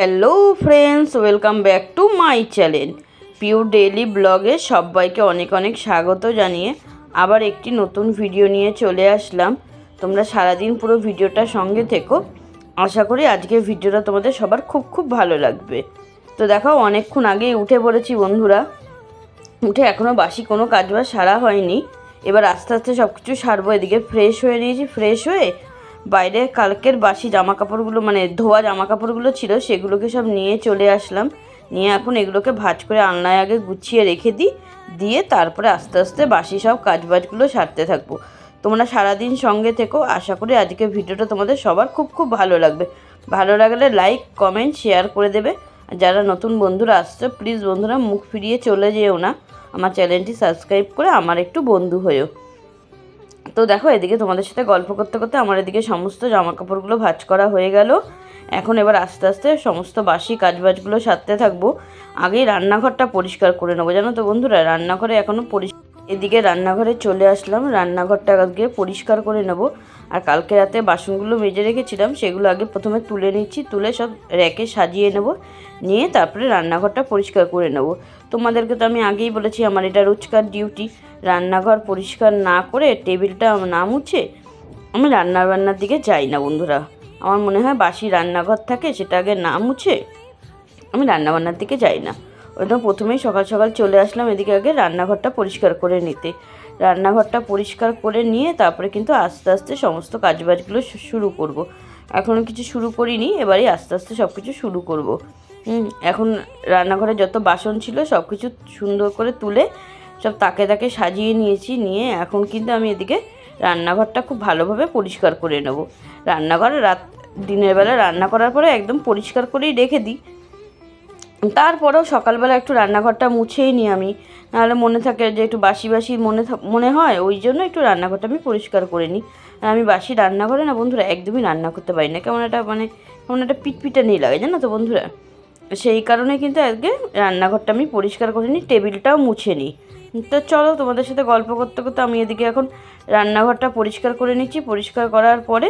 Hello friends welcome back to my channel pure daily ব্লগে সবাইকে অনেক অনেক স্বাগত জানিয়ে আবার একটি নতুন ভিডিও নিয়ে চলে আসলাম। তোমরা সারাদিন পুরো ভিডিওটা সঙ্গে থেকো। আশা করি আজকের ভিডিওটা তোমাদের সবার খুব খুব ভালো লাগবে। তো দেখো, অনেকক্ষণ আগেই উঠে পড়েছি বন্ধুরা। উঠে এখনও বাসি কোনো কাজ বাজ সারা হয়নি। এবার আস্তে আস্তে সব কিছু সারবো, এদিকে ফ্রেশ হয়ে নিয়েছি। ফ্রেশ হয়ে বাইরে কালকের বাসি জামা কাপড়গুলো মানে ধোয়া জামা কাপড়গুলো ছিল, সেগুলোকে সব নিয়ে চলে আসলাম। নিয়ে এখন এগুলোকে ভাজ করে আলনায় আগে গুছিয়ে রেখে দিই, দিয়ে তারপরে আস্তে আস্তে বাসি সব কাজ বাজগুলো সারতে থাকব। তোমরা সারাদিন সঙ্গে থেকো, আশা করি আজকে ভিডিওটা তোমাদের সবার খুব খুব ভালো লাগবে। ভালো লাগলে লাইক, কমেন্ট, শেয়ার করে দেবে। যারা নতুন বন্ধুরা আসছে, প্লিজ বন্ধুরা মুখ ফিরিয়ে চলে যেও না। আমার চ্যানেলটি সাবস্ক্রাইব করে আমার একটু বন্ধু হয়েও। তো দেখো, এদিকে তোমাদের সাথে গল্প করতে করতে আমার এদিকে সমস্ত জামা কাপড়গুলো ভাঁজ করা হয়ে গেল। এখন এবার আস্তে আস্তে সমস্ত বাসি কাজবাজগুলো সারতে থাকব। আগেই রান্নাঘরটা পরিষ্কার করে নেব। জানো তো বন্ধুরা, রান্নাঘরে এখনও পরিষ্কার এদিকে রান্নাঘরে চলে আসলাম। রান্নাঘরটা আগে পরিষ্কার করে নেব। আর কালকে রাতে বাসনগুলো মেজে রেখেছিলাম, সেগুলো আগে প্রথমে তুলে নিচ্ছি, তুলে সব র্যাকে সাজিয়ে নেব, নিয়ে তারপরে রান্নাঘরটা পরিষ্কার করে নেব। তোমাদেরকে তো আমি আগেই বলেছি, আমার এটা রোজকার ডিউটি। রান্নাঘর পরিষ্কার না করে টেবিলটা না মুছে আমি রান্না বান্নার দিকে যাই না বন্ধুরা। আমার মনে হয় বাসি রান্নাঘর থাকে, সেটা আগে না মুছে আমি রান্নাবান্নার দিকে যাই না। ওইটা প্রথমেই সকাল সকাল চলে আসলাম, এদিকে আগে রান্নাঘরটা পরিষ্কার করে নিতে। রান্নাঘরটা পরিষ্কার করে নিয়ে তারপরে কিন্তু আস্তে আস্তে সমস্ত কাজবাজগুলো শুরু করব। এখনও কিছু শুরু করিনি, এবারে আস্তে আস্তে সব কিছু শুরু করব। এখন রান্নাঘরে যত বাসন ছিল সব কিছু সুন্দর করে তুলে সব তাকে তাকে সাজিয়ে নিয়েছি, নিয়ে এখন কিন্তু আমি এদিকে রান্নাঘরটা খুব ভালোভাবে পরিষ্কার করে নেব রান্নাঘর রাত, দিনের বেলা রান্না করার পরে একদম পরিষ্কার করেই রেখে দিই তারপরেও সকালবেলা একটু রান্নাঘরটা মুছেই নিই আমি। নাহলে মনে থাকে যে একটু বাসি বাসি মনে মনে হয়, ওই জন্য একটু রান্নাঘরটা আমি পরিষ্কার করে নিই আর আমি বাসি রান্নাঘরে না বন্ধুরা একদমই রান্না করতে পারি না। কেমন একটা মানে কেমন একটা পিটপিটা নিয়ে লাগে, জানো তো বন্ধুরা? সেই কারণে কিন্তু আজকে রান্নাঘরটা আমি পরিষ্কার করে নিই টেবিলটাও মুছে নিই তো চলো তোমাদের সাথে গল্প করতে করতে আমি এদিকে এখন রান্নাঘরটা পরিষ্কার করে নিচ্ছি। পরিষ্কার করার পরে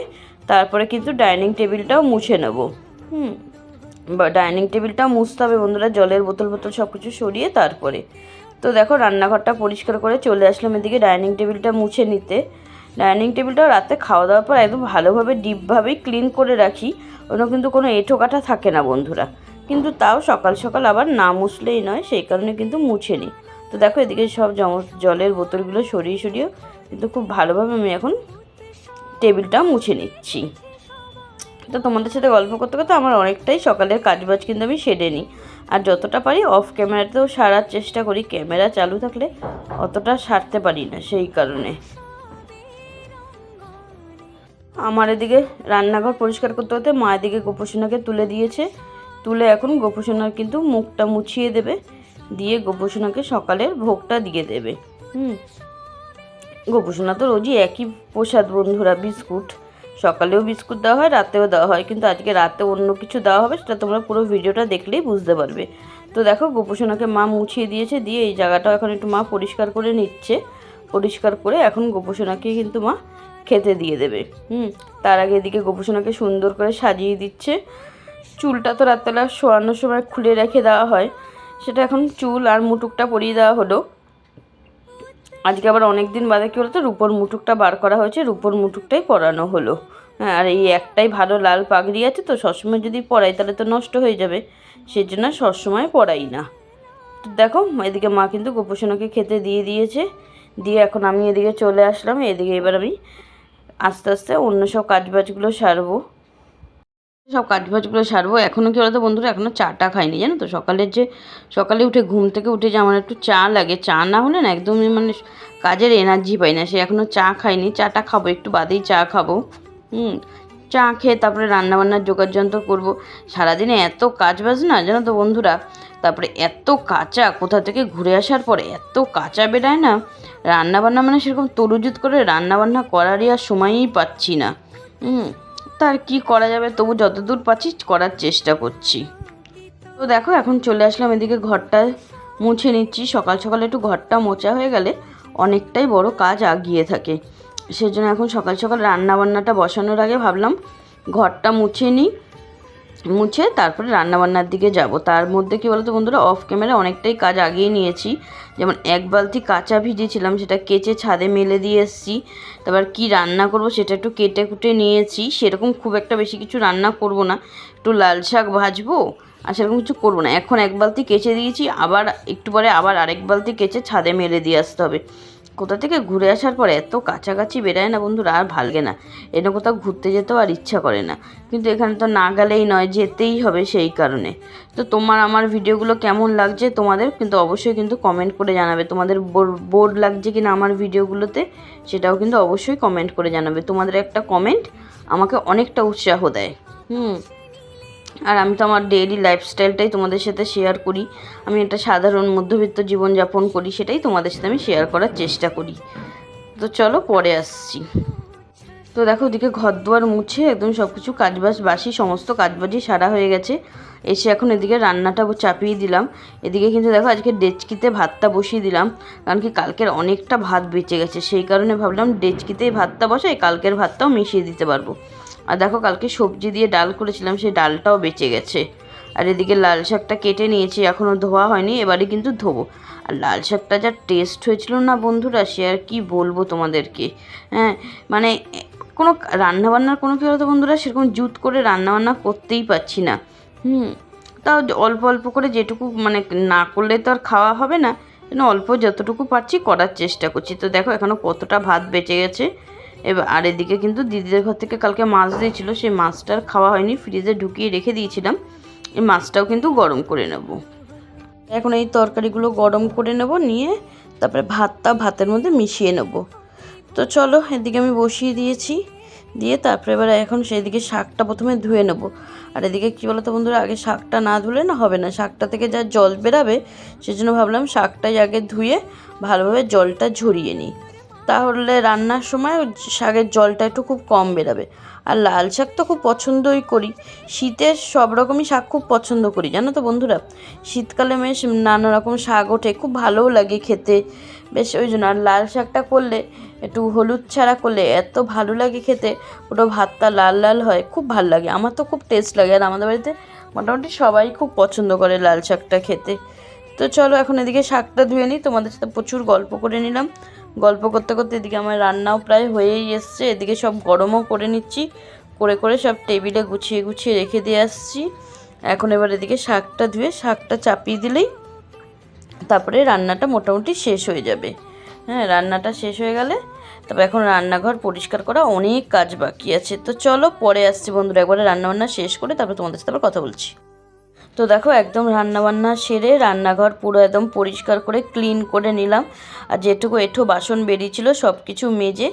তারপরে কিন্তু ডাইনিং টেবিলটাও মুছে নেব। হুম। ডাইনিং টেবিলটাও মুছতে হবে বন্ধুরা, জলের বোতল বোতল সব কিছু সরিয়ে তারপরে। তো দেখো, রান্নাঘরটা পরিষ্কার করে চলে আসলাম এদিকে ডাইনিং টেবিলটা মুছে নিতে। ডাইনিং টেবিলটা রাতে খাওয়া দাওয়ার পর একদম ভালোভাবে, ডিপভাবেই ক্লিন করে রাখি। ওগুলো কিন্তু কোনো এঁঠো কাটা থাকে না বন্ধুরা। কিন্তু তাও সকাল সকাল আবার না মুছলেই নয়, সেই কারণে কিন্তু মুছে নিই তো দেখো, এদিকে সব জলের বোতলগুলো সরিয়ে সরিয়ে কিন্তু খুব ভালোভাবে আমি এখন টেবিলটা মুছে নিচ্ছি। তো তোমাদের সাথে গল্প করতে করতে আমার অনেকটাই সকালের কাজবাজ কিন্তু আমি সেরে নিই। আর যতটা পারি অফ ক্যামেরাতেও সারার চেষ্টা করি ক্যামেরা চালু থাকলে অতটা সারতে পারি না সেই কারণে। আমার এদিকে রান্নাঘর পরিষ্কার করতে করতে মা এদিকে গোপসোনাকে তুলে দিয়েছে। তুলে এখন গোপসোনার কিন্তু মুখটা মুছিয়ে দেবে, দিয়ে গোপসোনাকে সকালের ভোগটা দিয়ে দেবে। হুম। গোপসোনা তো রোজই একই প্রসাদ বন্ধুরা, বিস্কুট। সকালেও বিস্কুট দেওয়া হয়, রাতেও দেওয়া হয়। কিন্তু আজকে রাতে অন্য কিছু দেওয়া হবে, সেটা তোমরা পুরো ভিডিওটা দেখলেই বুঝতে পারবে। তো দেখো, গোপসোনাকে মা মুছিয়ে দিয়েছে, দিয়ে এই জায়গাটাও এখন একটু মা পরিষ্কার করে নিচ্ছে। পরিষ্কার করে এখন গোপসোনাকে কিন্তু মা খেতে দিয়ে দেবে। হুম, তার আগে এদিকে গোপসোনাকে সুন্দর করে সাজিয়ে দিচ্ছে। চুলটা তো রাত্রেবেলা শোয়ানোর সময় খুলে রেখে দেওয়া হয়। সেটা এখন চুল আর মুটুকটা পরিয়ে দেওয়া হলো। আজকে আবার অনেক দিন বাদে কী বলতো, রূপোর মুটুকটা বার করা হয়েছে, রূপোর মুটুকটাই পরানো হলো। হ্যাঁ আর এই একটাই ভালো লাল পাগড়ি আছে তো, সবসময় যদি পরাই তাহলে তো নষ্ট হয়ে যাবে। সেই জন্য সবসময় পরাই না। তো দেখো, এদিকে মা কিন্তু গোপোষণাকে খেতে দিয়ে দিয়েছে। দিয়ে এখন আমি এদিকে চলে আসলাম, এদিকে এবার আমি আস্তে আস্তে অন্য সব কাজবাজগুলো সারবো। সব কাজবাজগুলো সারবো। এখনও কি বলতো বন্ধুরা এখনও চাটা খাইনি, জানো তো? সকালের যে, সকালে উঠে ঘুম থেকে উঠে যে আমার একটু চা লাগে, চা না হলে না একদমই মানে কাজের এনার্জি পাই না। সে এখনও চা খাইনি, চাটা খাব, একটু বাদেই চা খাব। হুম, চা খেয়ে তারপরে রান্নাবান্নার জোগাড় যন্ত্র করব। সারাদিনে এত কাজ বাজ না, জানো তো বন্ধুরা? তারপরে এত কাঁচা, কোথা থেকে ঘুরে আসার পরে এত কাঁচা বেড়ায় না? রান্নাবান্না মানে সেরকম তরুজুত করে রান্নাবান্না করারই আর সময়ই পাচ্ছি না। হুম তার কী করা যাবে? তবু যতদূর পাচ্ছি করার চেষ্টা করছি। তো দেখো, এখন চলে আসলাম এদিকে ঘরটা মুছে নিচ্ছি। সকাল সকাল একটু ঘরটা মোচা হয়ে গেলে অনেকটাই বড় কাজ আগিয়ে থাকে। সেজন্য এখন সকাল সকাল রান্না বান্নাটা বসানোর আগে ভাবলাম ঘরটা মুছে নিই। মুছে তারপরে রান্নাবান্নার দিকে যাব। তার মধ্যে কী বলতো বন্ধুরা অফ ক্যামেরা অনেকটাই কাজ আগিয়ে নিয়েছি। যেমন এক বালতি কাঁচা ভিজিয়েছিলাম সেটা কেচে ছাদে মেলে দিয়ে এসেছি। তারপর কি রান্না করব সেটা একটু কেটে কুটে নিয়েছি। সেরকম খুব একটা বেশি কিছু রান্না করব না। একটু লাল শাক ভাজবো, আর সেরকম কিছু করব না। এখন এক বালতি কেচে দিয়েছি, আবার একটু পরে আবার আরেক বালতি কেচে ছাদে মেলে দিয়ে আসতে হবে। কোথা থেকে ঘুরে আসার পর এত কাছাকাছি বেরায় না বন্ধুরা, আর ভালগে না। এটা কোথাও ঘুরতে যেতেও আর ইচ্ছা করে না। কিন্তু এখানে তো না গেলেই নয়, যেতেই হবে সেই কারণে। তো তোমার আমার ভিডিওগুলো কেমন লাগছে তোমাদের কিন্তু অবশ্যই কিন্তু কমেন্ট করে জানাবে। তোমাদের বোর্ড লাগছে কি না আমার ভিডিওগুলোতে, সেটাও কিন্তু অবশ্যই কমেন্ট করে জানাবে। তোমাদের একটা কমেন্ট আমাকে অনেকটা উৎসাহ দেয়। হুম। আর আমি তো আমার ডেইলি লাইফস্টাইলটাই তোমাদের সাথে শেয়ার করি। আমি একটা সাধারণ মধ্যবিত্ত জীবনযাপন করি, সেটাই তোমাদের সাথে আমি শেয়ার করার চেষ্টা করি। তো চলো পরে আসছি। তো দেখো ওদিকে ঘর দুয়ার মুছে একদম সব কিছু কাজবাজ বাসি, সমস্ত কাজবাজই সারা হয়ে গেছে। এসে এখন এদিকে রান্নাটা চাপিয়ে দিলাম। এদিকে কিন্তু দেখো আজকে ডেচকিতে ভাতটা বসিয়ে দিলাম। কারণ কি কালকের অনেকটা ভাত বেঁচে গেছে। সেই কারণে ভাবলাম ডেচকিতেই ভাতটা বসাই, কালকের ভাতটাও মিশিয়ে দিতে পারব। আর দেখো কালকে সবজি দিয়ে ডাল করেছিলাম, সেই ডালটাও বেঁচে গেছে। আর এদিকে লাল শাকটা কেটে নিয়েছি এখনও ধোয়া হয়নি, এবারে কিন্তু ধোবো। আর লাল শাকটা যা টেস্ট হয়েছিল না বন্ধুরা, সে আর কি বলব তোমাদেরকে? হ্যাঁ মানে কোনো রান্নাবান্নার কোনো কী হতো বন্ধুরা, সেরকম জুত করে রান্নাবান্না করতেই পারছি না। হুম, তাও অল্প অল্প করে যেটুকু মানে না করলে তো আর খাওয়া হবে না, অল্প যতটুকু পারছি করার চেষ্টা করছি। তো দেখো এখনও কতটা ভাত বেঁচে গেছে। এবার আর এদিকে কিন্তু দিদিদের ঘর থেকে কালকে মাছ দিয়েছিল, সেই মাছটার খাওয়া হয়নি, ফ্রিজে ঢুকিয়ে রেখে দিয়েছিলাম। এই মাছটাও কিন্তু গরম করে নেব। এখন এই তরকারিগুলো গরম করে নেব, নিয়ে তারপরে ভাতটা ভাতের মধ্যে মিশিয়ে নেব। তো চলো, এদিকে আমি বসিয়ে দিয়েছি, দিয়ে তারপরে এবার এখন সেদিকে শাকটা প্রথমে ধুয়ে নেব। আর এদিকে কী বলতো বন্ধুরা, আগে শাকটা না ধুলে না হবে না, শাকটা থেকে যা জল বেরাবে, সেজন্য ভাবলাম শাকটাই আগে ধুয়ে ভালোভাবে জলটা ঝরিয়ে নিই। তাহলে রান্নার সময় শাকের জলটা একটু খুব কম বেরাবে। আর লাল শাক তো খুব পছন্দই করি। শীতের সব রকমই শাক খুব পছন্দ করি, জানো তো বন্ধুরা? শীতকালে বেশ নানা রকম শাক ওঠে, খুব ভালোও লাগে খেতে। বেশ ওই জন্য, আর লাল শাকটা করলে, একটু হলুদ ছাড়া করলে এত ভালো লাগে খেতে। ওটা ভাতটা লাল লাল হয়, খুব ভালো লাগে। আমার তো খুব টেস্ট লাগে। আর আমাদের বাড়িতে মোটামুটি সবাই খুব পছন্দ করে লাল শাকটা খেতে। তো চলো এখন এদিকে শাকটা ধুয়ে নিই। তোমাদের সাথে প্রচুর গল্প করে নিলাম। গল্প করতে করতে এদিকে আমার রান্নাও প্রায় হয়েই এসছে। এদিকে সব গরমও করে নিচ্ছি। করে করে সব টেবিলে গুছিয়ে গুছিয়ে রেখে দিয়ে আসছি। এখন এবার এদিকে শাকটা ধুয়ে, শাকটা চাপিয়ে দিলেই তারপরে রান্নাটা মোটামুটি শেষ হয়ে যাবে। হ্যাঁ রান্নাটা শেষ হয়ে গেলে তবে এখন রান্নাঘর পরিষ্কার করা অনেক কাজ বাকি আছে। তো চলো পরে আসছি বন্ধুরা, একবারে রান্নাবান্না শেষ করে তারপরে তোমাদের সাথে আবার কথা বলছি। তো দেখো, একদম রান্নাবান্না সেরে রান্নাঘর পুরো একদম পরিষ্কার করে ক্লিন করে নিলাম। আর যেটুকু এঠো বাসন বেরিয়েছিল সব কিছু মেজে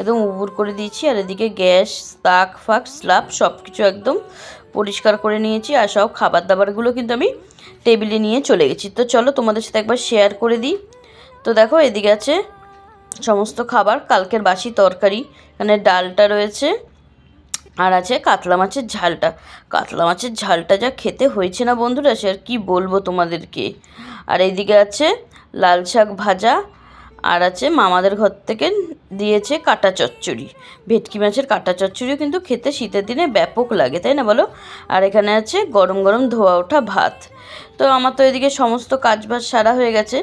একদম উবুর করে দিয়েছি। আর এদিকে গ্যাস তাক ফাক, স্লাব সব কিছু একদম পরিষ্কার করে নিয়েছি। আর সব খাবার দাবারগুলো কিন্তু আমি টেবিলে নিয়ে চলে গেছি। তো চলো তোমাদের সাথে একবার শেয়ার করে দিই। তো দেখো, এদিকে আছে সমস্ত খাবার। কালকের বাসি তরকারি, এখানে ডালটা রয়েছে। আর আছে কাতলা মাছের ঝালটা। কাতলা মাছের ঝালটা যা খেতে হয়েছে না বন্ধুরা, সে আর কী বলব তোমাদেরকে? আর এইদিকে আছে লাল শাক ভাজা আর আছে মামাদের ঘর থেকে দিয়েছে কাটা চচ্চড়ি। ভেটকি মাছের কাটা চচ্চড়িও কিন্তু খেতে শীতের দিনে ব্যাপক লাগে, তাই না বলো? আর এখানে আছে গরম গরম ধোয়া ওঠা ভাত। তো আমার তো এদিকে সমস্ত কাজ বাজ সারা হয়ে গেছে।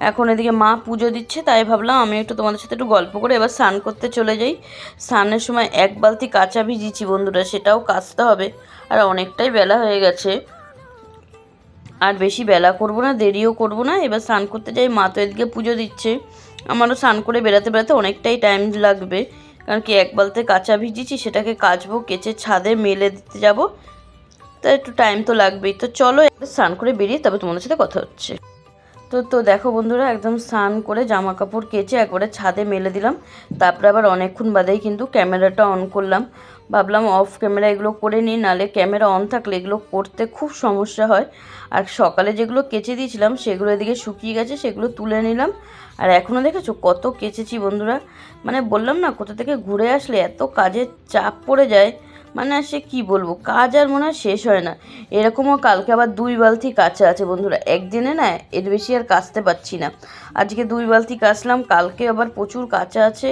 এখন এদিকে মা পুজো দিচ্ছে, তাই ভাবলাম আমি একটু তোমাদের সাথে একটু গল্প করে এবার স্নান করতে চলে যাই। স্নানের সময় এক বালতি কাঁচা ভিজিয়েছি বন্ধুরা, সেটাও কাচতে হবে। আর অনেকটাই বেলা হয়ে গেছে। আর বেশি বেলা করব না, দেরিও করব না। এবার স্নান করতে যাই, মা তো এদিকে পুজো দিচ্ছে। আমারও স্নান করে বেড়াতে বেড়াতে অনেকটাই টাইম লাগবে। কারণ কি এক বালতে কাঁচা ভিজিয়েছি, সেটাকে কাচবো, কেচে ছাদে মেলে দিতে যাব। তা একটু টাইম তো লাগবেই। তো চলো স্নান করে বেরিয়ে তবে তোমাদের সাথে কথা হচ্ছে। তো তো দেখো বন্ধুরা, একদম স্নান করে জামা কাপড় কেচে একবারে ছাদে মেলে দিলাম। তারপরে আবার অনেকক্ষণ বাদেই কিন্তু ক্যামেরাটা অন করলাম। ভাবলাম অফ ক্যামেরা এগুলো করে নিই, নালে ক্যামেরা অন থাকলে এগুলো করতে খুব সমস্যা হয়। আর সকালে যেগুলো কেচে দিয়েছিলাম, সেগুলো এদিকে শুকিয়ে গেছে, সেগুলো তুলে নিলাম। আর এখনও দেখেছ কত কেচেছি বন্ধুরা? মানে বললাম না, কোথা থেকে ঘুরে আসলে এত কাজের চাপ পড়ে যায়? মানে সে কী বলব, কাজ আর মনে হয় শেষ হয় না। এরকমও কালকে আবার দুই বালতি কাঁচা আছে বন্ধুরা। একদিনে না, এর বেশি আর কাচতে পারছি না। আজকে দুই বালতি কাচলাম, কালকে আবার প্রচুর কাঁচা আছে।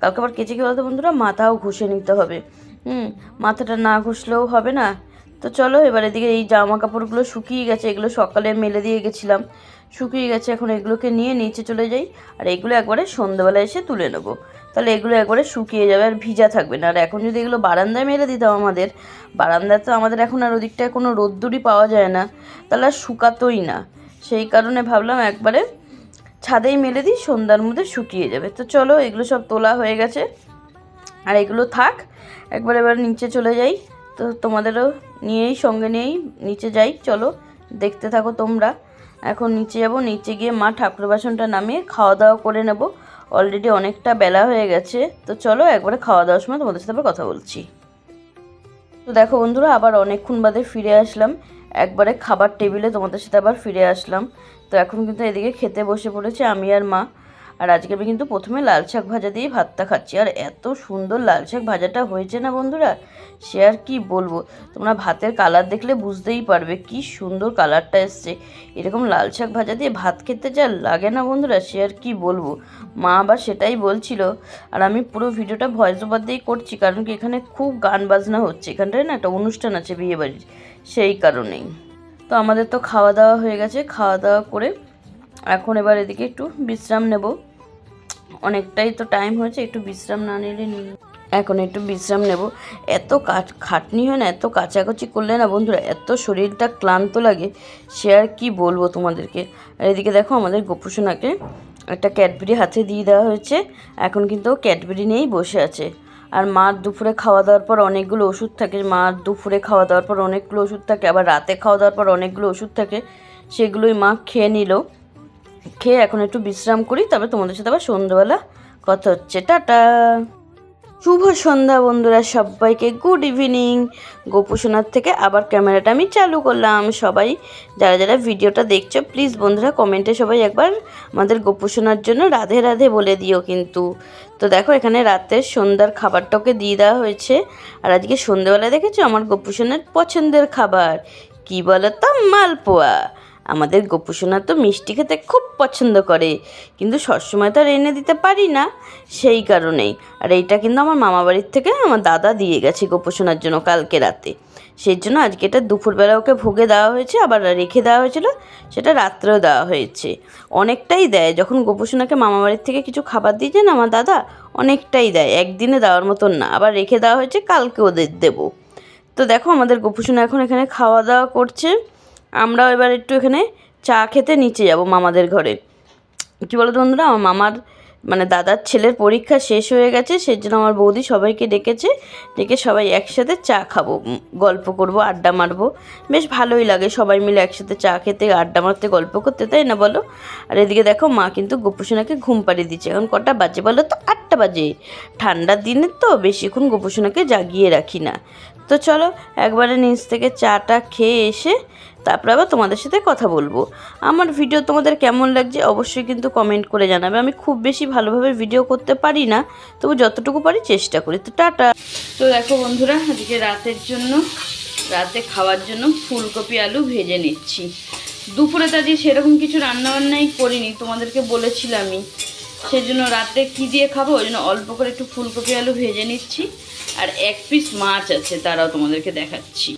কালকে আবার কেচে কী বলতো বন্ধুরা মাথাও ঘষে নিতে হবে। হুম, মাথাটা না ঘষলেও হবে না। তো চলো, এবার এদিকে এই জামা কাপড়গুলো শুকিয়ে গেছে, এগুলো সকালে মেলে দিয়ে গেছিলাম। শুকিয়ে গেছে, এখন এগুলোকে নিয়ে নিচে চলে যাই, আর এগুলো একবারে সন্ধ্যাবেলা এসে তুলে নেব। তাহলে এগুলো একবারে শুকিয়ে যাবে আর ভিজা থাকবে না। আর এখন যদি এগুলো বারান্দায় মেলে দিতাম আমাদের, বারান্দায় তো আমাদের এখন আর ওদিকটায় কোনো রোদ্দুরই পাওয়া যায় না। তাহলে আর শুকাতোই না। সেই কারণে ভাবলাম একবারে ছাদেই মেলে দিই, সন্ধ্যার মধ্যে শুকিয়ে যাবে। তো চলো, এগুলো সব তোলা হয়ে গেছে। আর এগুলো থাক, একবার এবার নিচে চলে যাই। তো তোমাদেরও নিয়েই, সঙ্গে নিয়েই নিচে যাই, চলো দেখতে থাকো তোমরা। এখন নিচে যাব, নিচে গিয়ে মা ঠাকুর বাসনটা নামিয়ে খাওয়া দাওয়া করে নেব। অলরেডি অনেকটা বেলা হয়ে গেছে, তো চলো একবারে খাওয়া দাওয়ার সময় তোমাদের সাথে আবার কথা বলছি। তো দেখো বন্ধুরা, আবার অনেকক্ষণ বাদে ফিরে আসলাম। একবারে খাবার টেবিলে তোমাদের সাথে আবার ফিরে আসলাম। তো এখন কিন্তু এদিকে খেতে বসে পড়েছে আমি আর মা। আর আজকে আমি কিন্তু প্রথমে লাল শাক ভাজা দিয়ে ভাতটা খাচ্ছি। আর এত সুন্দর লাল শাক ভাজাটা হয়েছে না বন্ধুরা? সে আর কি বলব? তোমরা ভাতের কালার দেখলে বুঝতেই পারবে কি সুন্দর কালারটা এসছে। এরকম লাল শাক ভাজা দিয়ে ভাত খেতে যা লাগে না বন্ধুরা, সে আর কি বলব? মা আবার সেটাই বলছিল। আর আমি পুরো ভিডিওটা ভয়েস ওভার দিয়েই করছি, কারণ কি এখানে খুব গান বাজনা হচ্ছে। এখানটায় না একটা অনুষ্ঠান আছে বিয়েবাড়ির, সেই কারণেই। তো আমাদের তো খাওয়া দাওয়া হয়ে গেছে। খাওয়া দাওয়া করে এখন এবার এদিকে একটু বিশ্রাম নেব। অনেকটাই তো টাইম হয়েছে, একটু বিশ্রাম না নিলে নি- এখন একটু বিশ্রাম নেব। এত খাটনি হয় না, এত কাচাকুচি করলে না বন্ধুরা, এত শরীরটা ক্লান্ত লাগে, সে আর কি বলব তোমাদেরকে? আর এদিকে দেখো আমাদের গোপুসোনাকে একটা ক্যাডবেরি হাতে দিয়ে দেওয়া হয়েছে, এখন কিন্তু ক্যাডবেরি নিয়েই বসে আছে। আর মার দুপুরে খাওয়া দাওয়ার পর অনেকগুলো ওষুধ থাকে, মার দুপুরে খাওয়া দাওয়ার পর অনেকগুলো ওষুধ থাকে, আবার রাতে খাওয়া দাওয়ার পর অনেকগুলো ওষুধ থাকে, সেগুলোই মা খেয়ে নিল। খেয়ে এখন একটু বিশ্রাম করি, তবে তোমাদের সাথে আবার সন্ধ্যাবেলা কথা হচ্ছে। টাটা। শুভ সন্ধ্যা বন্ধুরা সবাইকে। Good evening. গোপুসোনার থেকে আবার ক্যামেরাটা আমি চালু করলাম। সবাই যারা যারা ভিডিওটা দেখছ, প্লিজ বন্ধুরা কমেন্টে সবাই একবার আমাদের গোপুসোনার জন্য রাধে রাধে বলে দিও কিন্তু। তো দেখো, এখানে রাতের সন্ধ্যার খাবারটাকে দিয়ে দেওয়া হয়েছে। আর আজকে সন্ধ্যেবেলা দেখেছ আমার গোপুসোনার পছন্দের খাবার? কি বলো তো মালপোয়া। আমাদের গোপুসোনা তো মিষ্টি খেতে খুব পছন্দ করে। কিন্তু সবসময় তো আর এনে দিতে পারি না, সেই কারণেই। আর এইটা কিন্তু আমার মামা বাড়ির থেকে আমার দাদা দিয়ে গেছে গোপুসোনার জন্য কালকে রাতে। সেই জন্য আজকে এটা দুপুরবেলা ওকে ভোগে দেওয়া হয়েছে, আবার রেখে দেওয়া হয়েছিল, সেটা রাত্রেও দেওয়া হয়েছে। অনেকটাই দেয়, যখন গোপুসোনাকে মামা বাড়ির থেকে কিছু খাবার দিয়েছে না আমার দাদা, অনেকটাই দেয়। একদিনে দেওয়ার মতন না, আবার রেখে দেওয়া হয়েছে কালকে ওদের দেবো। তো দেখো আমাদের গোপুসোনা এখন এখানে খাওয়া দাওয়া করছে। আমরাও এবার একটু এখানে চা খেতে নিচে যাব মামাদের ঘরে। কী বলো বন্ধুরা, আমার মামার মানে দাদার ছেলের পরীক্ষা শেষ হয়ে গেছে সেই জন্য আমার বৌদি সবাইকে ডেকেছে, ডেকে সবাই একসাথে চা খাব গল্প করব, আড্ডা মারবো। বেশ ভালোই লাগে সবাই মিলে একসাথে চা খেতে, আড্ডা মারতে, গল্প করতে, তাই না বলো? আর এদিকে দেখো মা কিন্তু গোপুসোনাকে ঘুম পাড়িয়ে দিচ্ছে, এখন কটা বাজে বলো তো? আটটা বাজে। ঠান্ডার দিনে তো, বেশিক্ষণ গোপুসোনাকে জাগিয়ে রাখি না। তো চলো, একবারে নিচ থেকে চাটা খেয়ে এসে তারপরে আবার তোমাদের সাথে কথা বলব। আমার ভিডিও তোমাদের কেমন লাগছে অবশ্যই কিন্তু কমেন্ট করে জানাবে। আমি খুব বেশি ভালোভাবে ভিডিও করতে পারি না, তবু যতটুকু পারি চেষ্টা করি। তো টাটা। তো দেখো বন্ধুরা, আজকে রাতের জন্য, রাতে খাওয়ার জন্য ফুলকপি আলু ভেজে নিচ্ছি। দুপুরে তো সেরকম কিছু রান্নাবান্নাই করিনি, তোমাদেরকে বলেছিলামই। সেই জন্য রাতে কী দিয়ে খাব? ওই জন্য অল্প করে একটু ফুলকপি আলু ভেজে নিচ্ছি। আর এক পিস মাছ আছে, তারাও তোমাদেরকে দেখাচ্ছি।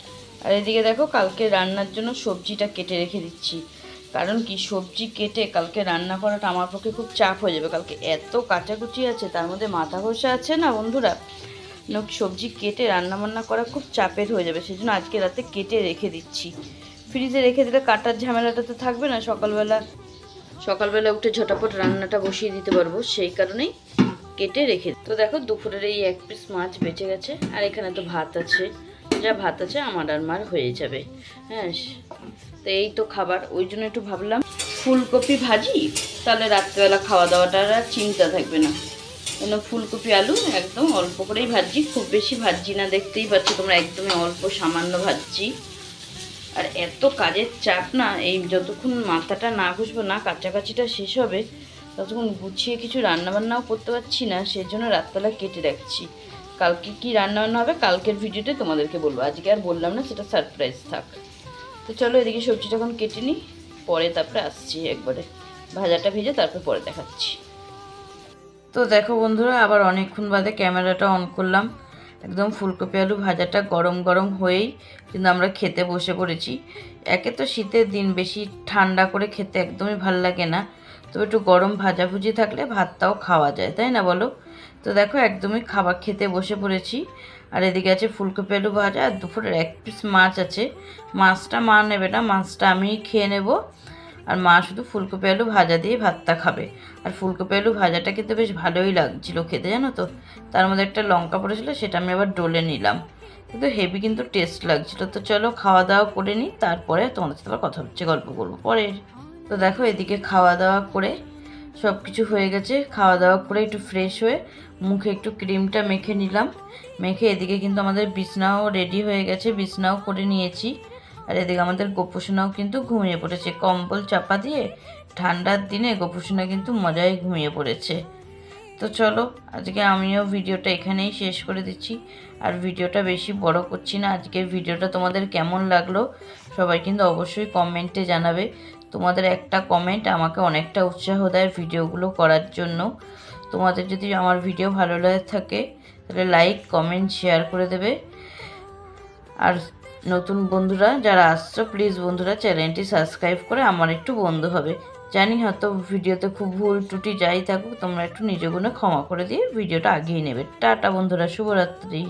আর এদিকে দেখো, কালকে রান্নার জন্য সবজিটা কেটে রেখে দিচ্ছি। কারণ কি, সবজি কেটে কালকে রান্না করাটা আমার পক্ষে খুব চাপ হয়ে যাবে। কালকে এত কাটাকুটি আছে, তার মধ্যে মাথা ঘষা আছে না বন্ধুরা? সবজি কেটে রান্না বান্না করা খুব চাপের হয়ে যাবে সেই জন্য আজকে রাতে কেটে রেখে দিচ্ছি। ফ্রিজে রেখে দিলে কাটার ঝামেলাটা তো থাকবে না, সকালবেলা সকালবেলা উঠে ঝটাপট রান্নাটা বসিয়ে দিতে পারব, সেই কারণেই কেটে রেখে তো দেখো, দুপুরের এই এক পিস মাছ বেঁচে গেছে, আর এখানে তো ভাত আছে। যা ভাত আছে আমার আর মার হয়ে যাবে। হ্যাঁ তো এই তো খাবার। ওই জন্য একটু ভাবলাম, ফুলকপি ভাজি? তাহলে রাত্রেবেলা খাওয়া দাওয়াটার আর চিন্তা থাকবে না। কেন ফুলকপি, আলু একদম অল্প করেই ভাজি খুব বেশি ভাজি না, দেখতেই পাচ্ছি তোমরা একদমই অল্প সামান্য ভাজি আর এত কাজের চাপ না, এই যতক্ষণ মাথাটা না ঘুষবো, না কাছাকাছিটা শেষ হবে, ততক্ষণ গুছিয়ে কিছু রান্নাবান্নাও করতে পারছি না সেই জন্য রাতবেলা কেটে রাখছি। কালকে কি রান্নাবান্না হবে, কালকের ভিডিওতে তোমাদেরকে বলব। আজকে আর বললাম না, সেটা সারপ্রাইজ থাক। তো চলো এদিকে সবজিটা এখন কেটে নিই, পরে তারপরে আসছি একবারে। ভাজাটা ভেজে তারপরে পরে দেখাচ্ছি। তো দেখো বন্ধুরা, আবার অনেকক্ষণ বাদে ক্যামেরাটা অন করলাম। একদম ফুলকপি আলু ভাজাটা গরম গরম হয়েই কিন্তু আমরা খেতে বসে পড়েছি। একে তো শীতের দিন, বেশি ঠান্ডা করে খেতে একদমই ভালো লাগে না। তবে একটু গরম ভাজাভুজি থাকলে ভাতটাও খাওয়া যায়, তাই না বলো? তো দেখো, একদমই খাবার খেতে বসে পড়েছি। আর এদিকে আছে ফুলকপি আলু ভাজা আর দুপুরের এক পিস মাছ আছে। মাছটা মা নেবে না, মাছটা আমিই খেয়ে নেব। আর মা শুধু ফুলকপি আলু ভাজা দিয়ে ভাতটা খাবে। আর ফুলকপি আলু ভাজাটা খেতে বেশ ভালোই লাগছিল খেতে, জানো তো? তার মধ্যে একটা লঙ্কা পড়েছিল, সেটা আমি আবার ডলে নিলাম। কিন্তু হেভি কিন্তু টেস্ট লাগছিল। তো চলো, খাওয়া দাওয়া করে নিই, তারপরে তোমাদের সাথে আবার কথা হচ্ছে, গল্প করব পরের। তো দেখো, এদিকে খাওয়া দাওয়া করে সব কিছু হয়ে গেছে। খাওয়া দাওয়া করে একটু ফ্রেশ হয়ে মুখে একটু ক্রিমটা মেখে নিলাম। মেখে এদিকে কিন্তু আমাদের বিছনাও রেডি হয়ে গেছে। বিছনাও করে নিয়েছি। আর এদিকে আমাদের গোপুসোনাও কিন্তু ঘুমিয়ে পড়েছে। কম্বল চাপা দিয়ে ঠান্ডার দিনে গোপুসোনা কিন্তু মজায় ঘুমিয়ে পড়েছে। তো চলো, আজকে আমিও ভিডিওটা এখানেই শেষ করে দিচ্ছি। আর ভিডিওটা বেশি বড় করছি না। আজকের ভিডিওটা তোমাদের কেমন লাগল সবাই কিন্তু অবশ্যই কমেন্টে জানাবে। তোমাদের একটা কমেন্ট আমাকে অনেকটা উৎসাহ দেয় ভিডিওগুলো করার জন্য। তোমাদের যদি আমার ভিডিও ভালো লাগে থাকে, তাহলে লাইক কমেন্ট শেয়ার করে দেবে। আর নতুন বন্ধুরা যারা আসছো প্লিজ বন্ধুরা চ্যানেলটি সাবস্ক্রাইব করে আমার একটু বন্ধু হবে। জানি হয়তো ভিডিওতে খুব ভুল ত্রুটি যাই থাকুক, তোমরা একটু নিজ গুণে ক্ষমা করে দিয়ে ভিডিওটা আগিয়ে নেবে। টাটা বন্ধুরা, শুভরাত্রি।